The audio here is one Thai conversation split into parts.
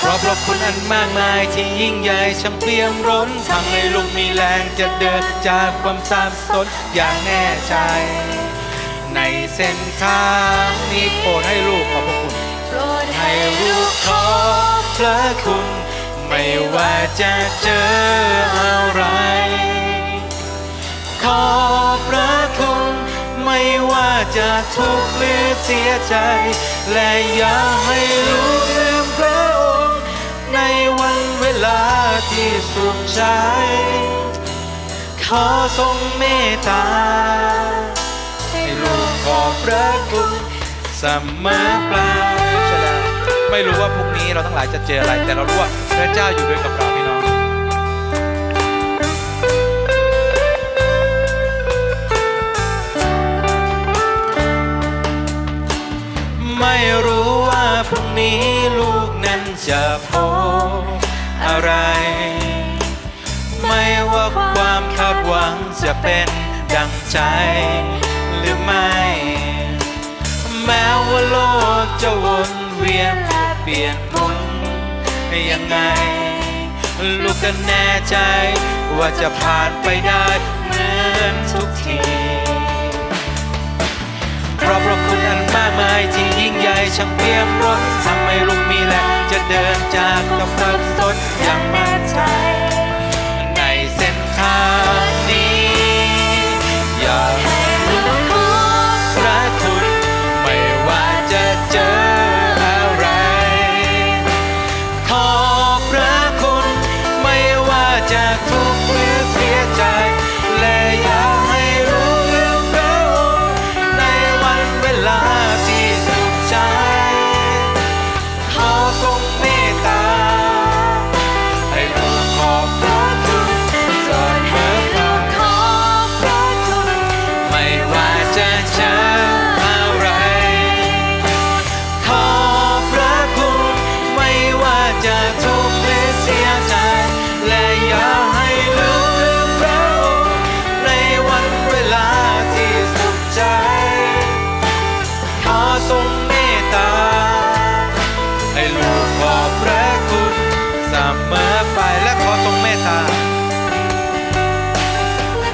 เพราะเพราะคุณอันมากมายที่ยิ่งใหญ่ช่างเปี่ยมร้นทำให้ลูกมีแรงจะเดินจากความสับสนอย่างแน่ใจ ในเส้นทางนี้โปรดให้ลูกขอบพระคุณโปรดให้ลูกขอพระคุณ ไม่ว่าจะเจออะไร ขอพระคุณ ไม่ว่าจะทุกข์หรือเสียใจ และอย่าให้ลูกลืม สุขใจ ขอทรงเมตตา ให้ลูกขอบพระคุณเสมอปลายใช่แล้วไม่รู้ว่าพรุ่งนี้เราทั้งหลายจะเจออะไร แต่เรารู้ว่าพระเจ้าอยู่ด้วยกับเราพี่น้องไม่รู้ว่าพรุ่งนี้ลูกนั้นจะพบอะไร เป็นดังใจหรือไม่ แม้ว่าโลกจะวนเวียนเปลี่ยนหมุนยังไง ลูกก็แน่ใจ ว่าจะผ่านไปได้เหมือนทุกที เพราะพระคุณอันมากมายที่ยิ่งใหญ่ช่างเปี่ยมล้นทำให้ลูกมีแรงจะเดินจากกับฝันตนอย่าง ให้ลูกขอบพระคุณเสมอไปและขอทรงเมตตา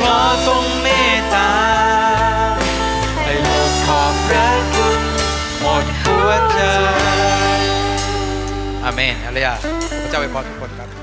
ขอทรงเมตตา ให้ลูกขอบพระคุณหมดหัวใจอาเมนฮาเลลูยาพระเจ้าอวยพรทุกคนครับ